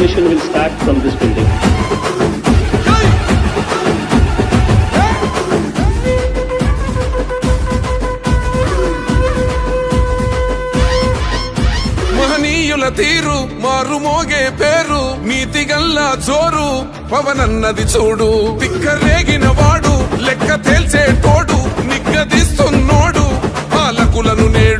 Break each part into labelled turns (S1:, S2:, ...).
S1: demolition will start from this building.
S2: మహనీయుల తీరు మారు మోగే పేరు నీతి గల్లా జోరు పవనన్నది చూడు తిక్కరేగిన వాడు లెక్క తేల్చే తోడు నిగ్గదిస్తున్నోడు పాలకులను నేడు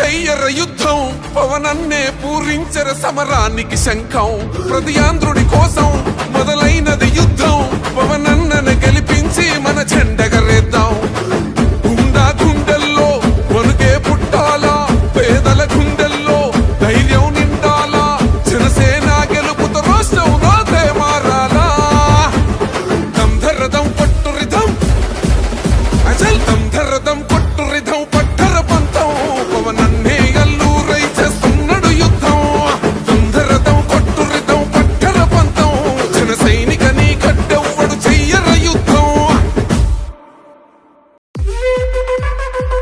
S2: చెయ్యర యుద్ధం పవనన్నే పూరించర సమరానికి శంఖం. ప్రతియాంధ్రుడి కోసం మొదలైనది యుద్ధం పవనన్నను గెలిపించి మన జెండగరేద్దాం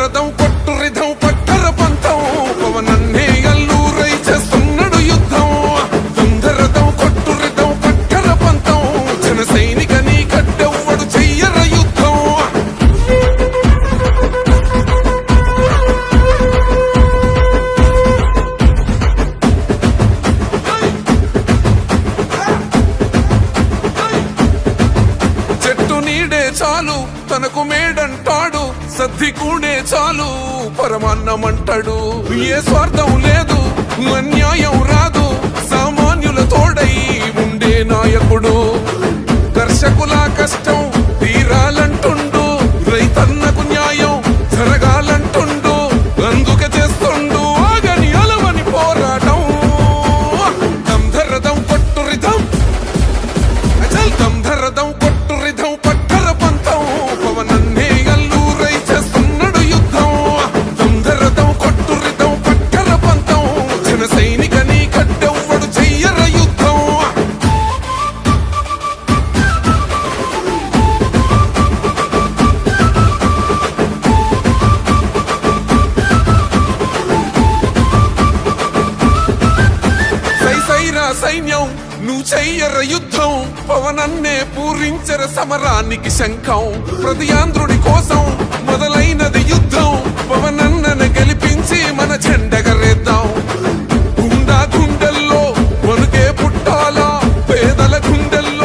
S2: రథం కొట్టు రిధం పట్టర పంతం. పవనన్నే అల్లూరై చేస్తున్నాడు యుద్ధం. తుందరథం కొట్టు రిధం పట్టర పంతం. జన సైనిక నీ కట్టెవ్వడు చెయ్యర యుద్ధం. చెట్టు నీడే చాలు తనకు మేడంటాడు. సద్ది కూడే చాలు పరమాన్నమంటాడు. ఏ స్వార్థం లేదు అన్యాయం రాదు. సామాన్యుల తోడై ఉండే నాయకుడు. కర్షకుల కష్టం పూరించర యుద్ధం పవనన్నే పూరించర సమరానికి శంఖం. ప్రతియాంధ్రుడి కోసం మొదలైనది యుద్ధం పవనన్నను గెలిపించి మన చెండగరేద్దాం. గుండా గుండెల్లో వణుకే పుట్టాలా పేదల గుండెల్లో